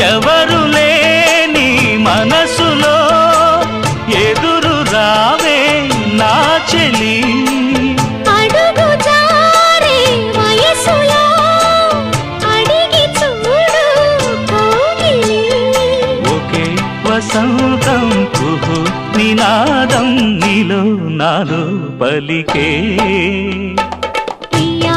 ఎవరు లేని మనసులో ఎదురు రావే నా చెలి. వసంతం కుహు నినాదం నీలో నాలో పలికే. ప్రియా